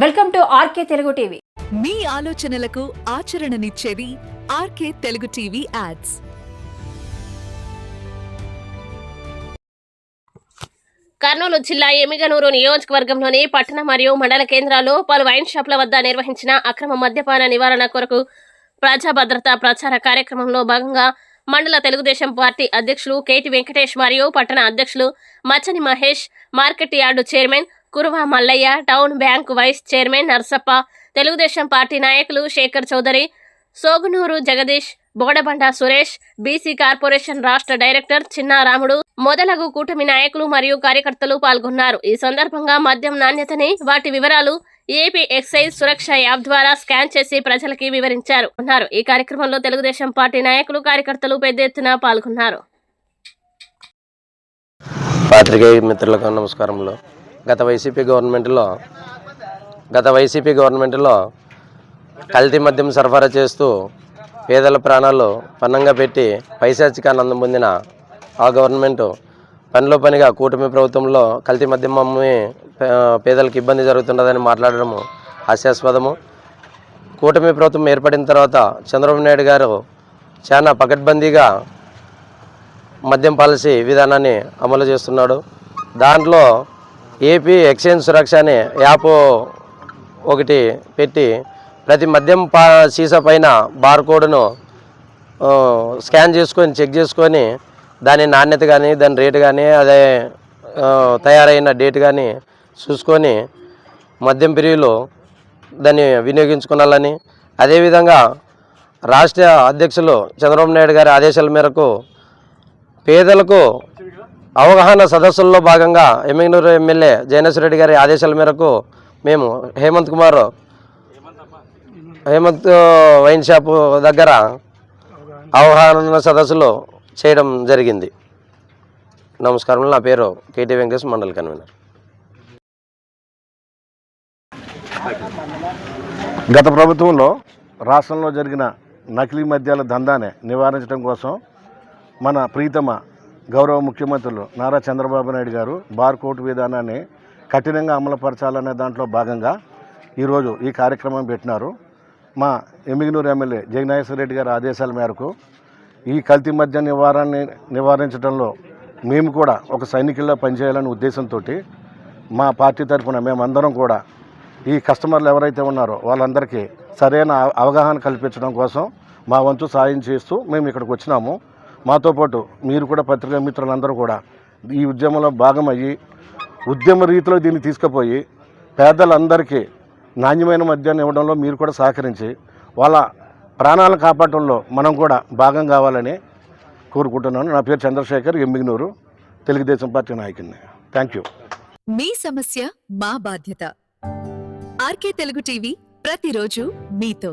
Welcome to RK Telugu TV. మీ ఆలోచనలకు ఆచరణనిచ్చేది RK Telugu TV ads. Kurnool జిల్లా ఎమిగనూరు నియోజకవర్గంలోని పట్టణ మరియు మండల కేంద్రాల్లో పలు వైన్ షాపుల వద్ద నిర్వహించిన అక్రమ మద్యపాన నివారణ కొరకు ప్రజా భద్రత ప్రచార కార్యక్రమంలో భాగంగా మండల తెలుగుదేశం పార్టీ అధ్యక్షులు కేటి వెంకటేష్ మరియు పట్టణ అధ్యక్షులు Machchani Mahesh market yard chairman Kuruva Mallayya town bank vice chairman Narasappa Telugu Desam party నాయకులు శేఖర్ చౌదరి సోగునూరు జగదీష్ బోడబండ సురేష్ బీసీ కార్పొరేషన్ రాష్ట్ర డైరెక్టర్ చిన్నారాముడు మొదలగు కూటమి నాయకులు మరియు కార్యకర్తలు పాల్గొన్నారు. ఈ సందర్భంగా మద్యం నాణ్యతని వాటి వివరాలు ఏపీ ఎక్సైజ్ సురక్ష యాప్ ద్వారా స్కాన్ చేసి ప్రజలకి వివరించారు. ఉన్నారు. ఈ కార్యక్రమంలో తెలుగుదేశం పార్టీ నాయకులు కార్యకర్తలు పెద్ద ఎత్తున పాల్గొన్నారు. పాత్రికేయ మిత్రులకు నమస్కారములు. గత వైసీపీ గవర్నమెంట్లో గత వైసీపీ గవర్నమెంట్లో కల్తీ మద్యం సరఫరా చేస్తూ పేదల ప్రాణాలు పన్నంగా పెట్టి పైశాచిక ఆనందం పొందిన ఆ గవర్నమెంట్ పనిలో పనిగా కూటమి ప్రభుత్వంలో కల్తీ మద్యం అమ్మి పేదలకు ఇబ్బంది జరుగుతున్నదని మాట్లాడడము హాస్యాస్పదము. కూటమి ప్రభుత్వం ఏర్పడిన తర్వాత చంద్రబాబు నాయుడు గారు చాలా పకడ్బందీగా మద్యం పాలసీ విధానాన్ని అమలు చేస్తున్నాడు. దాంట్లో ఏపీ ఎక్స్చేంజ్ సురక్ష అనే యాప్ ఒకటి పెట్టి ప్రతి మద్యం పా సీసా పైన బార్ కోడ్ను స్కాన్ చేసుకొని చెక్ చేసుకొని దాని నాణ్యత కానీ దాని రేటు కానీ అదే తయారైన డేట్ కానీ చూసుకొని మద్యం ప్రియులు దాన్ని వినియోగించుకోవాలని అదేవిధంగా రాష్ట్ర అధ్యక్షులు చంద్రబాబు నాయుడు గారి ఆదేశాల మేరకు పేదలకు అవగాహన సదస్సుల్లో భాగంగా ఎమ్మిగనూరు ఎమ్మెల్యే జయనేశ్వర రెడ్డి గారి ఆదేశాల మేరకు మేము హేమంత్ కుమార్ హేమంత్ వైన్ షాపు దగ్గర అవగాహన సదస్సులు చేయడం జరిగింది. నమస్కారం. నా పేరు కేటీ వెంకటేష్ మండల్ కన్వీనర్. గత ప్రభుత్వంలో రాష్ట్రంలో జరిగిన నకిలీ మద్యాల దందాన్ని నివారించడం కోసం మన ప్రీతమ గౌరవ ముఖ్యమంత్రులు నారా చంద్రబాబు నాయుడు గారు బార్ కోర్టు విధానాన్ని కఠినంగా అమలుపరచాలనే దాంట్లో భాగంగా ఈరోజు ఈ కార్యక్రమం పెట్టినారు. మా ఎమిగినూరు ఎమ్మెల్యే జగనాగేశ్వర రెడ్డి గారి ఆదేశాల మేరకు ఈ కల్తీ మద్య నివారణని నివారించడంలో మేము కూడా ఒక సైనికుల్లో పనిచేయాలనే ఉద్దేశంతో మా పార్టీ తరఫున మేమందరం కూడా ఈ కస్టమర్లు ఎవరైతే ఉన్నారో వాళ్ళందరికీ సరైన అవ- అవగాహన కల్పించడం కోసం మా వంతు సాయం చేస్తూ మేము ఇక్కడికి వచ్చినాము. మాతో పాటు మీరు కూడా పత్రికా మిత్రులందరూ కూడా ఈ ఉద్యమంలో భాగమయ్యి ఉద్యమ రీతిలో దీన్ని తీసుకుపోయి పేదలందరికీ నాణ్యమైన మద్యాన్ని ఇవ్వడంలో మీరు కూడా సహకరించి వాళ్ళ ప్రాణాలను కాపాడటంలో మనం కూడా భాగం కావాలని కోరుకుంటున్నాను. నా పేరు చంద్రశేఖర్ ఎమ్మిగినూరు తెలుగుదేశం పార్టీ నాయకుడిని. థ్యాంక్ యూ మీ సమస్య మా బాధ్యత. ఆర్కే తెలుగు టీవీ ప్రతిరోజు మీతో.